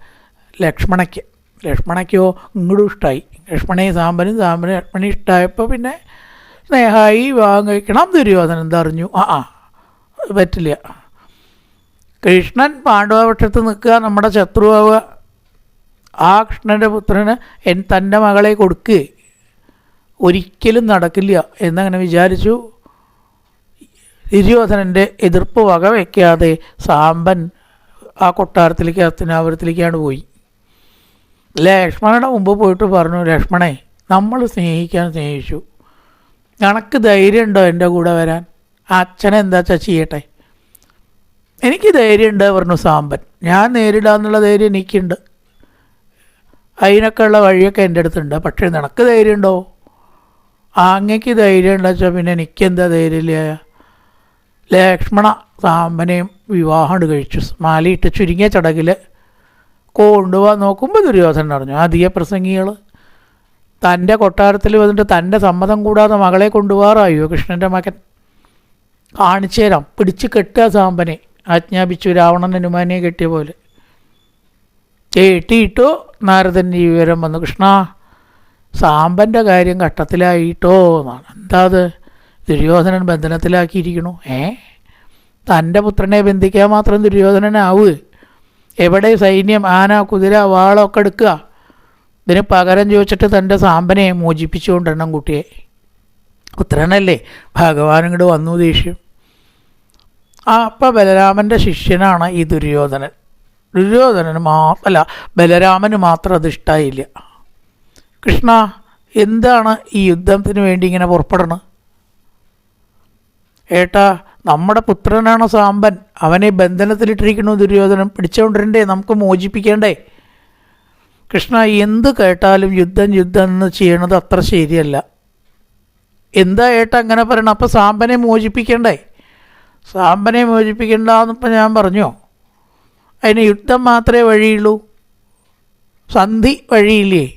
ലക്ഷ്മണയ്ക്ക്. ലക്ഷ്മണയ്ക്കോ ഇങ്ങോട്ടും ഇഷ്ടമായി ലക്ഷ്മണയെ സാമ്പനും സാമ്പനും ലക്ഷ്മണി ഇഷ്ടമായപ്പോൾ പിന്നെ സ്നേഹമായി വിവാഹം കഴിക്കണം. ദുര്യോധനൻ എന്തറിഞ്ഞു ആ ആ പറ്റില്ല. കൃഷ്ണൻ പാണ്ഡവപക്ഷത്ത് നിൽക്കുക നമ്മുടെ ശത്രുവാവുക. ആ കൃഷ്ണന്റെ പുത്രന് എൻ തന്റെ മകളെ കൊടുക്കുക ഒരിക്കലും നടക്കില്ല എന്നങ്ങനെ വിചാരിച്ചു. ദുര്യോധനന്റെ എതിർപ്പ് വക വയ്ക്കാതെ സാമ്പൻ ആ കൊട്ടാരത്തിലേക്ക് അസ്തിനാപുരത്തിലേക്കാണ് പോയി. ലക്ഷ്മണയുടെ മുമ്പ് പോയിട്ട് പറഞ്ഞു ലക്ഷ്മണേ നമ്മൾ സ്നേഹിക്കാൻ സ്നേഹിച്ചു. കണക്ക് ധൈര്യമുണ്ടോ എന്റെ കൂടെ വരാൻ? അച്ഛനെന്താ വെച്ചാൽ ചെയ്യട്ടെ? എനിക്ക് ധൈര്യമുണ്ട് പറഞ്ഞു സാമ്പൻ. ഞാൻ നേരിടാന്നുള്ള ധൈര്യം എനിക്കുണ്ട്. അതിനൊക്കെ ഉള്ള വഴിയൊക്കെ എന്റെ അടുത്തുണ്ട്. പക്ഷേ നിനക്ക് ധൈര്യമുണ്ടോ? അങ്ങക്ക് ധൈര്യം ഉണ്ടെന്ന് വെച്ചാൽ പിന്നെ എനിക്കെന്താ ധൈര്യമില്ല? ലക്ഷ്മണ സാമ്പനെയും വിവാഹം കഴിച്ചു. മാലയിട്ട് ചുരുങ്ങിയ ചടങ്ങിൽ കൊണ്ടുപോകാൻ നോക്കുമ്പോൾ ദുര്യോധനൻ അറിഞ്ഞു അധിക പ്രസംഗികൾ. തന്റെ കൊട്ടാരത്തിൽ വന്നിട്ട് തന്റെ സമ്മതം കൂടാതെ മകളെ കൊണ്ടുപോകാറായോ കൃഷ്ണന്റെ മകൻ. കാണിച്ചു തരാം. പിടിച്ച് കെട്ടുക സാമ്പനെ. ആജ്ഞാപിച്ചു രാവണൻ ഹനുമാനെ കെട്ടിയ പോലെ. കേട്ടിയിട്ടോ നാരദന്റെ വിവരം വന്നു കൃഷ്ണ സാമ്പന്റെ കാര്യം ഘട്ടത്തിലായിട്ടോ എന്നാണ്. എന്താ അത്? ദുര്യോധനൻ ബന്ധനത്തിലാക്കിയിരിക്കണു ഏ? തന്റെ പുത്രനെ ബന്ധിക്കാൻ മാത്രം ദുര്യോധനനാവ്. എവിടെ സൈന്യം ആന കുതിര വാളൊക്കെ എടുക്കുക? ഇതിന് പകരം ചോദിച്ചിട്ട് തന്റെ സാമ്പനെ മോചിപ്പിച്ചുകൊണ്ടെണ്ണം കുട്ടിയെ. പുത്രനല്ലേ? ഭഗവാൻ ഇങ്ങോട്ട് വന്നു ദേഷ്യം. ആ അപ്പം ബലരാമന്റെ ശിഷ്യനാണ് ഈ ദുര്യോധനൻ. ദുര്യോധനന് അല്ല ബലരാമന് മാത്രം അത് ഇഷ്ടമായില്ല കൃഷ്ണ എന്താണ് ഈ യുദ്ധത്തിന് വേണ്ടി ഇങ്ങനെ പുറപ്പെടണം ഏട്ടാ നമ്മുടെ പുത്രനാണ് സാമ്പൻ. അവനെ ബന്ധനത്തിലിട്ടിരിക്കുന്നു ദുര്യോധനം പിടിച്ചുകൊണ്ടിരണ്ടേ നമുക്ക് മോചിപ്പിക്കേണ്ടേ? കൃഷ്ണ എന്ത് കേട്ടാലും യുദ്ധം യുദ്ധം എന്ന് ചെയ്യണത് അത്ര ശരിയല്ല. എന്താ ഏട്ട അങ്ങനെ പറയണം? അപ്പോൾ സാമ്പനെ മോചിപ്പിക്കണ്ടേ? സാമ്പനെ മോചിപ്പിക്കണ്ടെന്നിപ്പോൾ ഞാൻ പറഞ്ഞോ? അതിന് യുദ്ധം മാത്രമേ വഴിയുള്ളൂ. സന്ധി വഴിയില്ലേ?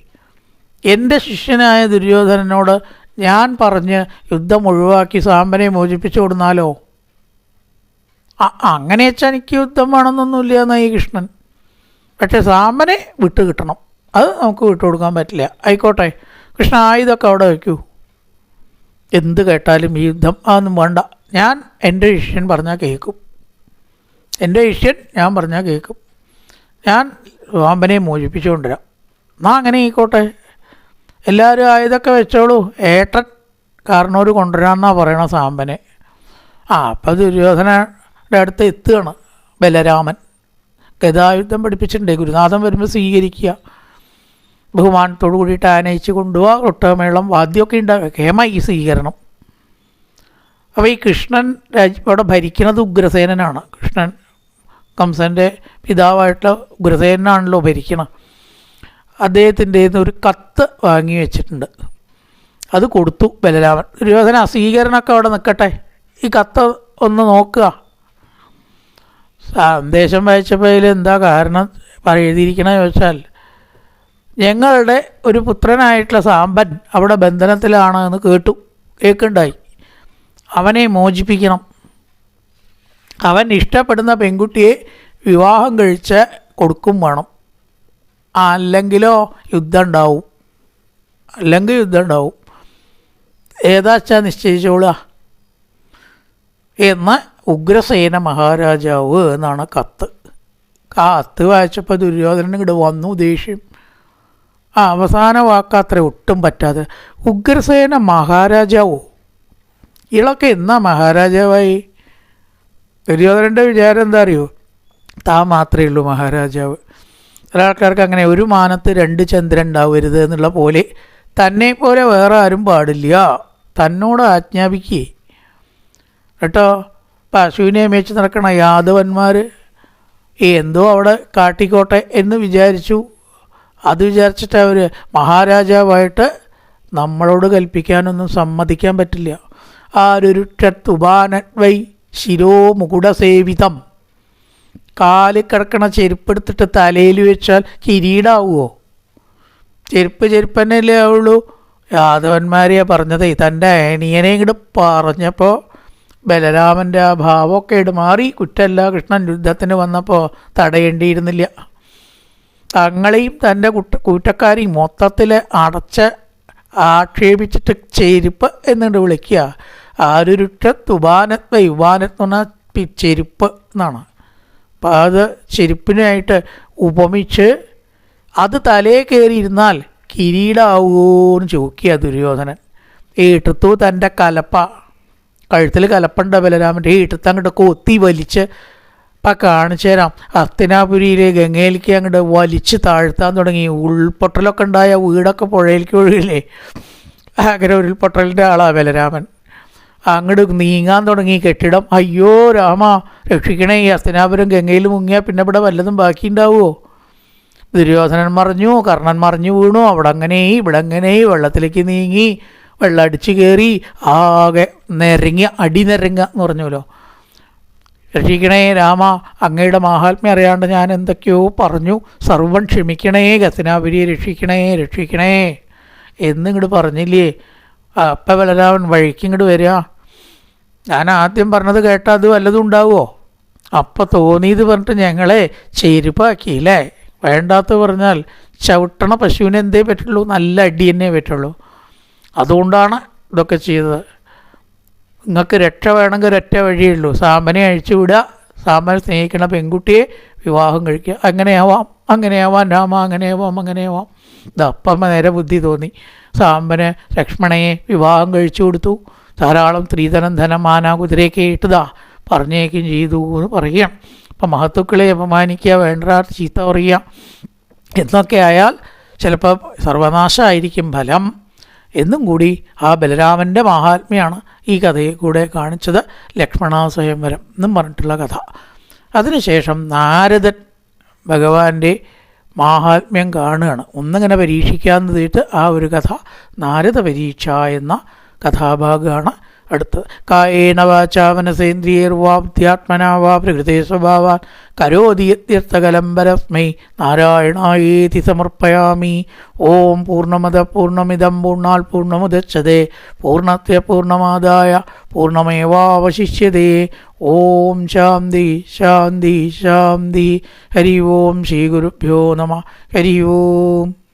എന്റെ ശിഷ്യനായ ദുര്യോധനനോട് ഞാൻ പറഞ്ഞ് യുദ്ധം ഒഴിവാക്കി സാമ്പനെ മോചിപ്പിച്ചു കൊടുന്നാലോ? അങ്ങനെ വെച്ചാൽ എനിക്ക് യുദ്ധം വേണമെന്നൊന്നുമില്ല എന്നായി കൃഷ്ണൻ. പക്ഷേ സാമ്പനെ വിട്ട് കിട്ടണം. അത് നമുക്ക് വിട്ടുകൊടുക്കാൻ പറ്റില്ല. ആയിക്കോട്ടെ കൃഷ്ണ ആയുധമൊക്കെ അവിടെ വയ്ക്കൂ. എന്ത് കേട്ടാലും ഈ യുദ്ധം അതൊന്നും വേണ്ട. ഞാൻ എന്റെ ശിഷ്യൻ പറഞ്ഞാൽ കേൾക്കും. എന്റെ ശിഷ്യൻ ഞാൻ പറഞ്ഞാൽ കേൾക്കും. ഞാൻ സാമ്പനെ മോചിപ്പിച്ചു കൊണ്ടുവരാം. എന്നാ അങ്ങനെ ആയിക്കോട്ടെ. എല്ലാവരും ആയതൊക്കെ വെച്ചോളൂ. ഏട്ടൻ കാരണവർ കൊണ്ടുവരാമെന്നാണ് പറയണ സാമ്പനെ. ആ അപ്പം ദുര്യോധനയുടെ അടുത്ത് എത്തുകയാണ് ബലരാമൻ. ഗതായുദ്ധം പഠിപ്പിച്ചിട്ടുണ്ട്. ഗുരുനാഥൻ വരുമ്പോൾ സ്വീകരിക്കുക. ബഹുമാനത്തോടു കൂടിയിട്ട് ആനയിച്ച് കൊണ്ടുപോവുക ഒട്ടമേളം വാദ്യമൊക്കെ ഉണ്ടാവുക കേമ ഈ സ്വീകരണം. അപ്പോൾ ഈ കൃഷ്ണൻ രാജ് ഭരിക്കുന്നത് ഉഗ്രസേനനാണ്. കൃഷ്ണൻ കംസന്റെ പിതാവായിട്ടുള്ള ഉഗ്രസേനാണല്ലോ ഭരിക്കണം. അദ്ദേഹത്തിന്റെ ഒരു കത്ത് വാങ്ങി വെച്ചിട്ടുണ്ട്. അത് കൊടുത്തു ബലരാമൻ. ദുര്യോധന സ്വീകരണമൊക്കെ അവിടെ നിൽക്കട്ടെ. ഈ കത്ത് ഒന്ന് നോക്കുക. സന്ദേശം വായിച്ചപ്പോൾ എന്താ കാരണം എഴുതിയിരിക്കണ ചോദിച്ചാൽ ഞങ്ങളുടെ ഒരു പുത്രനായിട്ടുള്ള സാമ്പൻ അവിടെ ബന്ധനത്തിലാണ് എന്ന് കേട്ടു. കേൾക്കുണ്ടായി. അവനെ മോചിപ്പിക്കണം. അവൻ ഇഷ്ടപ്പെടുന്ന പെൺകുട്ടിയെ വിവാഹം കഴിച്ച് കൊടുക്കും വേണം. അല്ലെങ്കിലോ യുദ്ധം ഉണ്ടാവും അല്ലെങ്കിൽ യുദ്ധം ഉണ്ടാവും ഏതാച്ചാ നിശ്ചയിച്ചോളുക എന്ന് ഉഗ്രസേന മഹാരാജാവ് എന്നാണ് കത്ത്. ആ കത്ത് വായിച്ചപ്പോൾ ദുര്യോധനൻ ഇങ്ങോട്ട് വന്നു ദേഷ്യം. ആ അവസാന വാക്കത്ര ഒട്ടും പറ്റാതെ. ഉഗ്രസേന മഹാരാജാവോ? ഇളൊക്കെ എന്നാ മഹാരാജാവായി? ദുര്യോധനന്റെ വിചാരം എന്താ അറിയോ? താ മാത്രമേ ഉള്ളൂ മഹാരാജാവ്. ഒരാൾക്കാർക്ക് അങ്ങനെ ഒരു മാനത്ത് രണ്ട് ചന്ദ്രൻ ഉണ്ടാവരുത് എന്നുള്ള പോലെ തന്നെ പോലെ വേറെ ആരും പാടില്ല. തന്നോട് ആജ്ഞാപിക്കേ. കേട്ടോ? പശുവിനെ മേച്ച് നടക്കണ യാദവന്മാർ എന്തോ അവിടെ കാട്ടിക്കോട്ടെ എന്ന് വിചാരിച്ചു. അത് വിചാരിച്ചിട്ട് അവർ മഹാരാജാവായിട്ട് നമ്മളോട് കൽപ്പിക്കാനൊന്നും സമ്മതിക്കാൻ പറ്റില്ല. ആരൊരുട്ടുപാനവൈ ശിരോ മുകുടസേവിതം കാലിൽ കിടക്കണ ചെരുപ്പെടുത്തിട്ട് തലയിൽ വെച്ചാൽ കിരീടാവുമോ ചെരുപ്പ് ചെരുപ്പ് തന്നെയല്ലേ ആവുള്ളൂ? യാദവന്മാരെയാ പറഞ്ഞത് തന്റെ അനിയനെ ഇങ്ങോട്ട് പറഞ്ഞപ്പോൾ ബലരാമന്റെ ആ ഭാവമൊക്കെ ഇടുമാറി കുറ്റമല്ല കൃഷ്ണൻ യുദ്ധത്തിന് വന്നപ്പോൾ തടയേണ്ടിയിരുന്നില്ല. തങ്ങളെയും തന്റെ കുട്ട കൂറ്റക്കാരെയും മൊത്തത്തിൽ അടച്ച് ആക്ഷേപിച്ചിട്ട് ചെരുപ്പ് എന്നിട്ട് വിളിക്കുക. ആരുരുട്ട തുബാനത്വ യുവാനത്വ ചെരുപ്പ് എന്നാണ്. അപ്പം അത് ചെരുപ്പിനായിട്ട് ഉപമിച്ച് അത് തലേ കയറിയിരുന്നാൽ കിരീടാവൂന്ന് ചോക്കിയ ദുര്യോധനൻ. ഈട്ടത്തു തന്റെ കലപ്പ. കഴുത്തിൽ കലപ്പുണ്ട ബലരാമന്റെ ഈട്ടത്ത് അങ്ങോട്ട് കൊത്തി വലിച്ച് ഇപ്പം കാണിച്ചു തരാം. ഹസ്തിനാപുരിയിലെ ഗംഗയിലേക്ക് അങ്ങോട്ട് വലിച്ച് താഴ്ത്താൻ തുടങ്ങി. ഉൾപൊട്ടലൊക്കെ ഉണ്ടായ വീടൊക്കെ പുഴയിലേക്ക് ഒഴുകില്ലേ? അങ്ങനെ ഉരുൾപൊട്ടലിന്റെ ആളാണ് ബലരാമൻ. അങ്ങോട്ട് നീങ്ങാൻ തുടങ്ങി. കെട്ടിടം. അയ്യോ രാമ രക്ഷിക്കണേ. ഈ അസ്തനാപുരം ഗംഗയിൽ മുങ്ങിയാൽ പിന്നെ ഇവിടെ വല്ലതും ബാക്കി ഉണ്ടാവുമോ ദുര്യോധനൻ മറിഞ്ഞു കർണൻ മറിഞ്ഞു വീണു. അവിടെ അങ്ങനെ ഇവിടെ അങ്ങനെ വെള്ളത്തിലേക്ക് നീങ്ങി വെള്ളം അടിച്ചു കയറി ആകെ നിരങ്ങി അടി നിരങ്ങ എന്ന് പറഞ്ഞല്ലോ രക്ഷിക്കണേ രാമ അങ്ങയുടെ മാഹാത്മ്യം അറിയാണ്ട് ഞാൻ എന്തൊക്കെയോ പറഞ്ഞു. സർവം ക്ഷമിക്കണേ ഗസനാപുരിയെ രക്ഷിക്കണേ രക്ഷിക്കണേ. എന്നിങ്ങോട്ട് പറഞ്ഞില്ലേ? അപ്പം ബലരാമൻ വഴിക്കിങ്ങോട്ട് വരിക ഞാൻ ആദ്യം പറഞ്ഞത് കേട്ടാൽ അത് വല്ലതും ഉണ്ടാവുമോ അപ്പം തോന്നിയത് പറഞ്ഞിട്ട് ഞങ്ങളെ ചെരുപ്പാക്കിയില്ലേ? വേണ്ടാത്ത പറഞ്ഞാൽ ചവിട്ടണ പശുവിന് എന്തേ പറ്റുള്ളൂ? നല്ല അടി തന്നെ പറ്റുള്ളൂ. അതുകൊണ്ടാണ് ഇതൊക്കെ ചെയ്തത്. നിങ്ങൾക്ക് രക്ഷ വേണമെങ്കിൽ ഒരൊറ്റ വഴിയേ ഉള്ളൂ. സാമ്പനെ അഴിച്ചു വിടുക. സാമ്പനെ സ്നേഹിക്കണ പെൺകുട്ടിയെ വിവാഹം കഴിക്കുക. അങ്ങനെയാവാം അങ്ങനെയാവാം രാമ അങ്ങനെയാവാം അങ്ങനെയാവാം. ഇതപ്പം നേരെ ബുദ്ധി തോന്നി. സാമ്പന് ലക്ഷ്മണയെ വിവാഹം കഴിച്ചു കൊടുത്തു. ധാരാളം സ്ത്രീധനം ധനം മാന കുതിരയൊക്കെ ഇട്ടതാ. പറഞ്ഞേക്കും ചെയ്തു എന്ന് പറയാം. അപ്പം മഹത്തുക്കളെ അപമാനിക്കുക വേണ്ട ചീത്ത പറയുക എന്നൊക്കെ ആയാൽ ചിലപ്പോൾ സർവനാശമായിരിക്കും ഫലം. എന്നും കൂടി ആ ബലരാമന്റെ മഹാത്മ്യമാണ് ഈ കഥയെ കൂടെ കാണിച്ചത് ലക്ഷ്മണ സ്വയംവരം എന്നും പറഞ്ഞിട്ടുള്ള കഥ. അതിനുശേഷം നാരദൻ ഭഗവാന്റെ മാഹാത്മ്യം കാണുകയാണ്. ഒന്നിങ്ങനെ പരീക്ഷിക്കാമെന്ന് തീട്ട് ആ ഒരു കഥ നാരദ പരീക്ഷ എന്ന കഥാഭാഗമാണ് അടുത്തത്. കായേന വാചാ മനസേന്ദ്രിയർവാബ്ധ്യാത്മനാ വാ പ്രകൃതേ സ്വഭാവാൻ കരോതി യത്യർത്ഥകലംബരസ്മൈ നാരായണായേതി സമർപ്പയാമി. ഓം പൂർണമത പൂർണമിതം പൂർണാൽ പൂർണമുദച്ഛതേ പൂർണത്യ പൂർണമാദായ പൂർണമേവാവശിഷ്യതേ ഓം ശാന്തി ശാന്തി ശാന്തി. ഹരി ഓം ശ്രീ ഗുരുഭ്യോ നമ. ഹരി ഓം.